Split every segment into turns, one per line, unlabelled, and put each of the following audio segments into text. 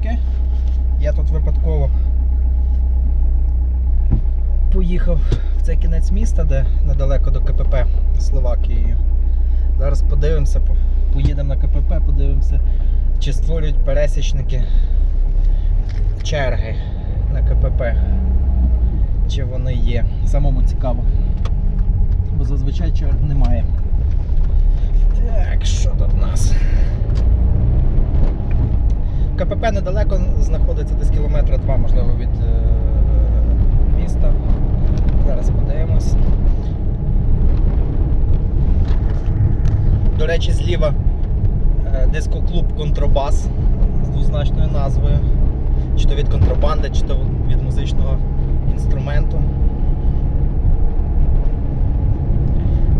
хлопчики. Я тут випадково поїхав в цей кінець міста, де недалеко до КПП Словакією. Зараз подивимося, поїдемо на КПП, подивимося, чи створюють пересічники черги на КПП. Чи вони є. Самому цікаво. Бо зазвичай черг немає. Так, що тут в нас? КПП недалеко знаходиться десь кілометра два, можливо, від е, міста. Зараз подивимось. До речі, зліва е, дискоклуб Контрабас з двозначною назвою. Чи то від контрабанди, чи то від музичного інструменту.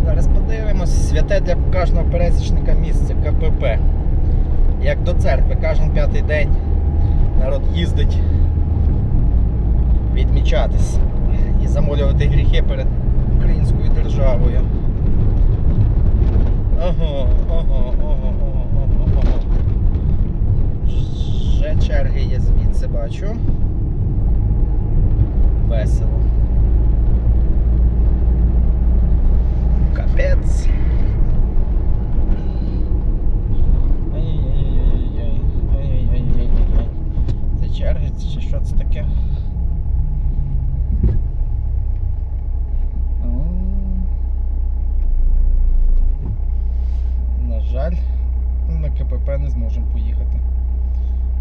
Зараз подивимось. Святе для кожного пересічника місце КПП. Як до церкви, кожен п'ятий день народ їздить відмічатись і замолювати гріхи перед українською державою. Ого, ого, ого, ого, ого, ого. Вже черги я звідси бачу. Чи що це таке? На жаль, на КПП не зможемо поїхати.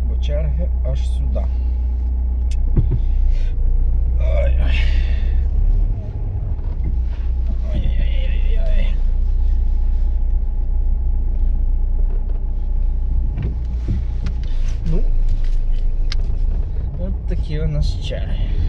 Бо черги аж сюди. Ой-ой. Такі у нас черги.